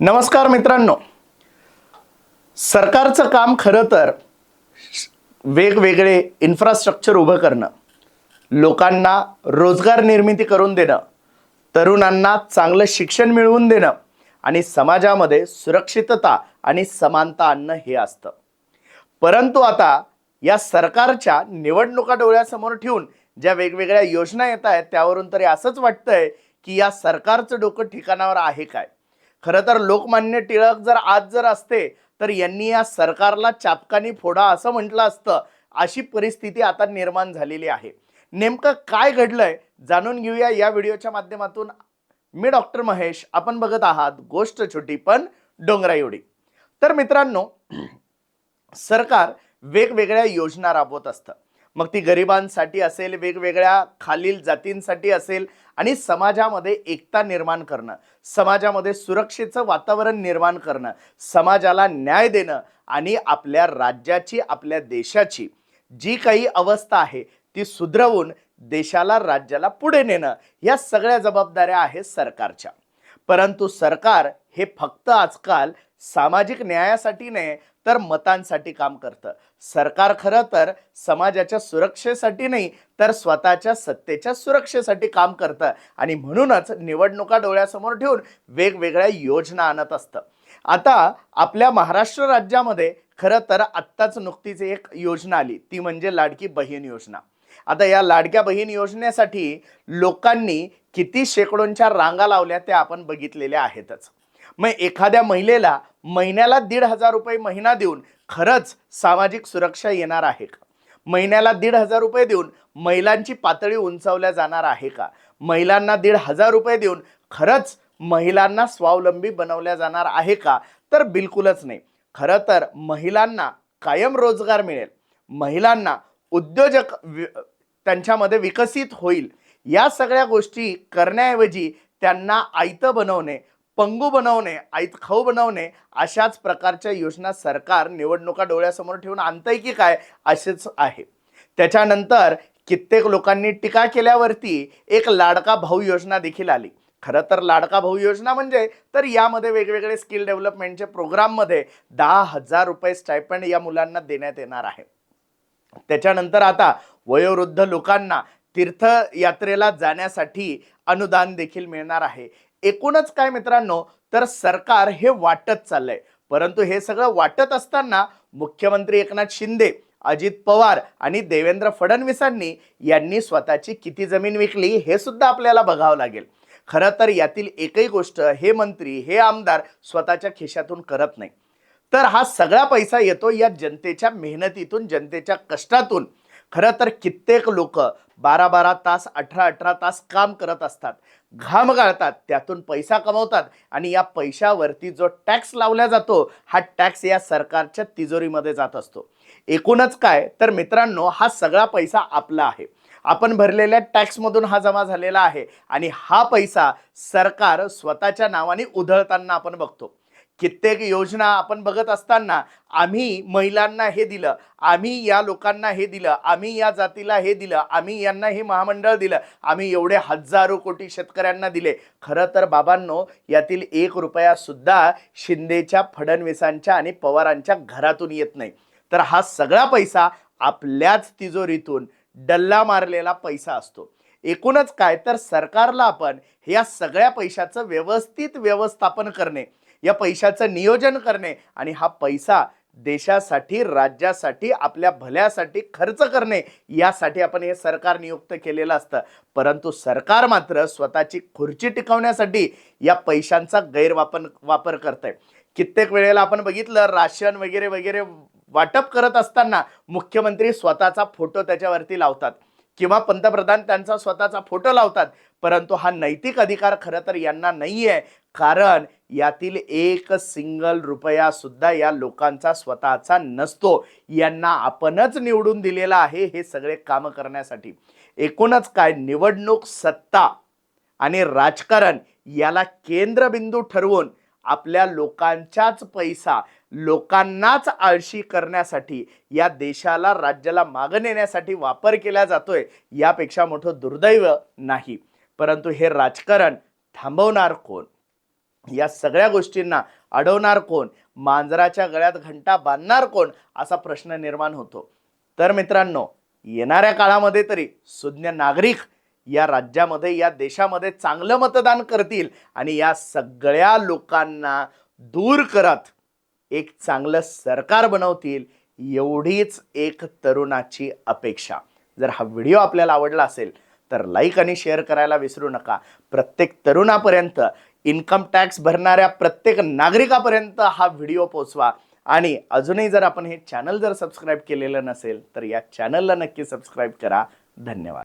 नमस्कार मित्रांनो. सरकारचं काम खरं तर वेगवेगळे इन्फ्रास्ट्रक्चर उभं करणं लोकांना रोजगार निर्मिती करून देणं तरुणांना चांगलं शिक्षण मिळवून देणं आणि समाजामध्ये सुरक्षितता आणि समानता आणणं हे असतं. परंतु आता या सरकारच्या निवडणुका डोळ्यासमोर ठेवून ज्या वेगवेगळ्या योजना येत आहेत त्यावरून तरी असंच वाटतंय की या सरकारचं डोकं ठिकाणावर आहे काय? खरं तर लोकमान्य टिळक जर आज जर असते तर यांनी या सरकारला चापकानी फोडा असं म्हटलं असतं. अशी परिस्थिती आता निर्माण झालेली आहे. नेमकं काय घडलंय जाणून घेऊया या व्हिडिओच्या माध्यमातून. मी डॉक्टर महेश आपण बघत आहात गोष्ट छोटी पण डोंगरा एवढी. तर मित्रांनो सरकार वेगवेगळ्या योजना राबवत असतं. मग ती गरिबांसाठी असेल वेगवेगळ्या खालील जातींसाठी असेल आणि समाजामध्ये एकता निर्माण करणं समाजामध्ये सुरक्षेचं वातावरण निर्माण करणं समाजाला न्याय देणं आणि आपल्या राज्याची आपल्या देशाची जी काही अवस्था आहे ती सुधरवून देशाला राज्याला पुढे नेणं या सगळ्या जबाबदाऱ्या आहेत सरकारच्या. परंतु सरकार हे फक्त आजकाल सामाजिक न्यायासाठी नाही तर मतांसाठी काम करतं. सरकार खरं तर समाजाच्या सुरक्षेसाठी नाही तर स्वतःच्या सत्तेच्या सुरक्षेसाठी काम करतं. आणि म्हणूनच निवडणुका डोळ्यासमोर ठेवून वेगवेगळ्या योजना आणत असतं. आता आपल्या महाराष्ट्र राज्यामध्ये खरं तर आत्ताच नुकतीच एक योजना आली. ती म्हणजे लाडकी बहीण योजना. आता या लाडक्या बहीण योजनेसाठी लोकांनी किती शेकडोंच्या रांगा लावल्या त्या आपण बघितलेल्या आहेतच. मग एखाद्या महिलेला महिन्याला दीड हजार रुपये महिना देऊन खरंच सामाजिक सुरक्षा येणार आहे का? महिन्याला दीड हजार रुपये देऊन महिलांची पातळी उंचावल्या जाणार आहे का? महिलांना दीड हजार रुपये देऊन खरंच महिलांना स्वावलंबी बनवल्या जाणार आहे का? तर बिलकुलच नाही. खरं तर महिलांना कायम रोजगार मिळेल. महिलांना उद्योजक त्यांच्यामध्ये विकसित होईल. या सगळ्या गोष्टी करण्याऐवजी त्यांना आयतं बनवणे पंगू बनवणे ऐतखाऊ खाऊ बनवणे अशाच प्रकारच्या योजना सरकार निवडणुका डोळ्यासमोर ठेवून आणतंय की काय असेच आहे. त्याच्यानंतर कित्येक लोकांनी टीका केल्यावरती एक लाडका भाऊ योजना देखील आली. खरं तर लाडका भाऊ योजना म्हणजे तर यामध्ये वेगवेगळे स्किल डेव्हलपमेंटचे प्रोग्राममध्ये दहा हजार रुपये स्टायपंड या मुलांना देण्यात येणार आहे. त्याच्यानंतर आता वयोवृद्ध लोकांना तीर्थयात्रेला जाण्यासाठी अनुदान देखील मिळणार आहे. एकूणच काय मित्रांनो तर सरकार हे वाटत चाललंय. परंतु हे सगळं वाटत असताना मुख्यमंत्री एकनाथ शिंदे अजित पवार आणि देवेंद्र फडणवीसांनी यांनी स्वतःची किती जमीन विकली हे सुद्धा आपल्याला बघावं लागेल. खरं तर यातील एकही गोष्ट हे मंत्री हे आमदार स्वतःच्या खिशातून करत नाही. तर हा सगळा पैसा येतो या जनतेच्या मेहनतीतून जनतेच्या कष्टातून. खरं तर कित्येक लोक बारा बारा तास अठरा अठरा तास काम करत असतात. घाम गाळतात त्यातून पैसा कमवतात आणि या पैशावरती जो टॅक्स लावला जातो हा टॅक्स या सरकारच्या तिजोरीमध्ये जात असतो. एकूणच काय तर मित्रांनो हा सगळा पैसा आपला आहे. आपण भरलेल्या टॅक्समधून हा जमा झालेला आहे आणि हा पैसा सरकार स्वतःच्या नावाने उधळताना आपण बघतो. कित्येक योजना आपण बघत असताना आम्ही महिलांना हे दिलं आम्ही या लोकांना हे दिलं आम्ही या जातीला हे दिलं आम्ही यांना हे महामंडळ दिलं आम्ही एवढे हजारो कोटी शेतकऱ्यांना दिले. खरं तर बाबांनो यातील एक रुपयासुद्धा शिंदेच्या फडणवीसांच्या आणि पवारांच्या घरातून येत नाही. तर हा सगळा पैसा आपल्याच तिजोरीतून डल्ला मारलेला पैसा असतो. एकूणच काय तर सरकारला आपण या सगळ्या पैशाचं व्यवस्थित व्यवस्थापन करणे या पैशाचं नियोजन करणे आणि हा पैसा देशासाठी राज्यासाठी आपल्या भल्यासाठी खर्च करणे यासाठी आपण हे सरकार नियुक्त केलेलं असतं. परंतु सरकार मात्र स्वतःची खुर्ची टिकवण्यासाठी या पैशांचा गैरवापर वापर करतंय. आहे कित्येक वेळेला आपण बघितलं राशन वगैरे वगैरे वाटप करत असताना मुख्यमंत्री स्वतःचा फोटो त्याच्यावरती लावतात. किंवा पंतप्रधान त्यांचा स्वतःचा फोटो लावतात परंतु हा नैतिक अधिकार खरं तर यांना नाही आहे कारण यातील एक सिंगल रुपया सुद्धा या लोकांचा स्वतःचा नसतो. यांना आपणच निवडून दिलेला आहे हे सगळे कामं करण्यासाठी. एकूणच काय निवडणूक सत्ता आणि राजकारण याला केंद्रबिंदू ठरवून आपल्या लोकांच्याच पैसा लोकांनाच आळशी करण्यासाठी या देशाला राज्याला मागं नेण्यासाठी वापर केला जातोय यापेक्षा मोठं दुर्दैव नाही. परंतु हे राजकारण थांबवणार कोण? या सगळ्या गोष्टींना अडवणार कोण? मांजराच्या गळ्यात घंटा बांधणार कोण? असा प्रश्न निर्माण होतो. तर मित्रांनो येणाऱ्या काळामध्ये तरी सुज्ञ नागरिक या राज्यामध्ये या देशामध्ये चांगलं मतदान करतील आणि या सगळ्या लोकांना दूर करत एक चांगलं सरकार बनवतील एवढीच एक तरुणाची अपेक्षा. जर हा व्हिडिओ आपल्याला आवडला असेल तर लाईक आणि शेअर करायला विसरू नका. प्रत्येक तरुणापर्यंत इन्कम टॅक्स भरणाऱ्या प्रत्येक नागरिकापर्यंत हा व्हिडिओ पोचवा. आणि अजूनही जर आपण हे चॅनल जर सबस्क्राईब केलेलं नसेल तर या चॅनलला नक्की सबस्क्राईब करा. धन्यवाद.